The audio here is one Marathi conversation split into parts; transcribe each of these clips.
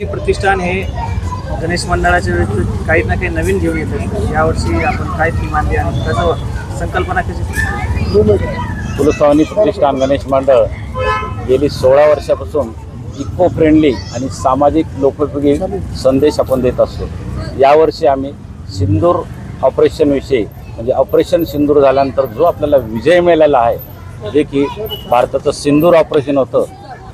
प्रतिष्ठान हे गणेश मंडळाच्या व्यतिरिक्त काही ना काही नवीन घेऊन येत असतं यावर्षी आपण काय थीम आणली आणि कसं संकल्पना कशी कुलस्वामी प्रतिष्ठान गणेश मंडळ गेली सोळा वर्षापासून इको फ्रेंडली आणि सामाजिक लोकोपयोगी संदेश आपण देत असतो. यावर्षी आम्ही सिंदूर ऑपरेशनविषयी म्हणजे ऑपरेशन सिंदूर झाल्यानंतर जो आपल्याला विजय मिळालेला आहे जे की भारताचं सिंदूर ऑपरेशन होतं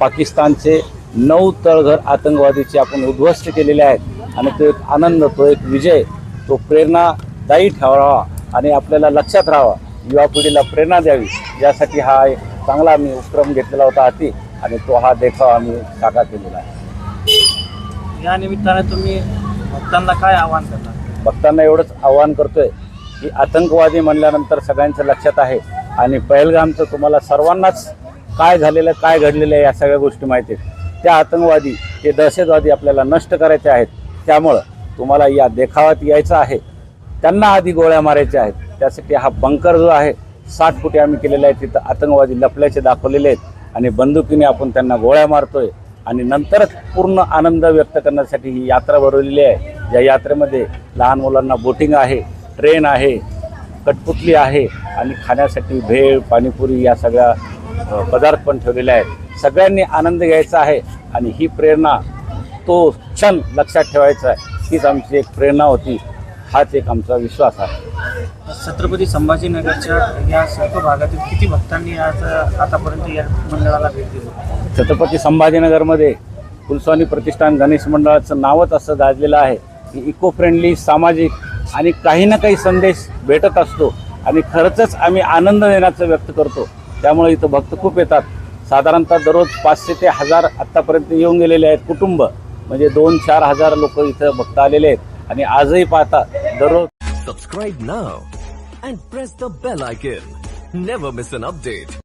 पाकिस्तानचे नऊ तळघर आतंकवादीचे आपण उद्ध्वस्त केलेले आहेत. आणि तो एक आनंद तो एक विजय तो प्रेरणादायी ठेवावा आणि आपल्याला लक्षात राहावा. युवा पिढीला प्रेरणा द्यावी. यासाठी हा एक चांगला आम्ही उपक्रम घेतलेला होता हाती आणि तो हा देखावा आम्ही साकार केलेला आहे. या निमित्ताने तुम्ही भक्तांना काय आवाहन करणार भक्तांना एवढंच आवाहन करतोय की आतंकवादी म्हणल्यानंतर सगळ्यांच्या लक्षात आहे आणि पहलगामचं तुम्हाला सर्वांनाच काय झालेलं काय घडलेलं आहे या सगळ्या गोष्टी माहिती आहेत. त्या आतंकवादी ते दहशतवादी आपल्याला नष्ट करायचे आहेत. त्यामुळं तुम्हाला या देखावात यायचं आहे. त्यांना आधी गोळ्या मारायच्या आहेत. त्यासाठी हा बंकर जो आहे साठ फुटे आम्ही केलेला आहे. तिथं आतंकवादी लपल्याचे दाखवलेले आहेत. आणि बंदुकीने आपण त्यांना गोळ्या मारतोय. आणि नंतरच पूर्ण आनंद व्यक्त करण्यासाठी ही यात्रा भरवलेली आहे. या यात्रेमध्ये लहान मुलांना बोटिंग आहे ट्रेन आहे कटपुतली आहे आणि खाण्यासाठी भेळ पाणीपुरी या सगळ्या पदार्थ पण ठेवलेले आहेत. सगळ्यांनी आनंद घ्यायचा आहे. आणि ही प्रेरणा तो क्षण लक्षात ठेवायचा आहे. हीच आमची एक प्रेरणा होती. हाच एक आमचा विश्वास आहे. छत्रपती संभाजीनगरच्या या सर्व भागातील किती भक्तांनी आज आतापर्यंत या मंडळाला भेट दिली? छत्रपती संभाजीनगरमध्ये कुलस्वामी प्रतिष्ठान गणेश मंडळाचं नावच असं गाजलेलं आहे. की इको फ्रेंडली सामाजिक आणि काही ना काही संदेश भेटत असतो. आणि खरंच आम्ही आनंद देण्याचं व्यक्त करतो. त्यामुळे इथं भक्त खूप येतात. साधारणतः दररोज पाचशे ते हजार आत्तापर्यंत येऊन गेलेले आहेत कुटुंब. म्हणजे दोन चार हजार लोक इथं बघता आलेले आहेत. आणि आजही पाहता दररोज subscribe now and press the bell icon never miss an update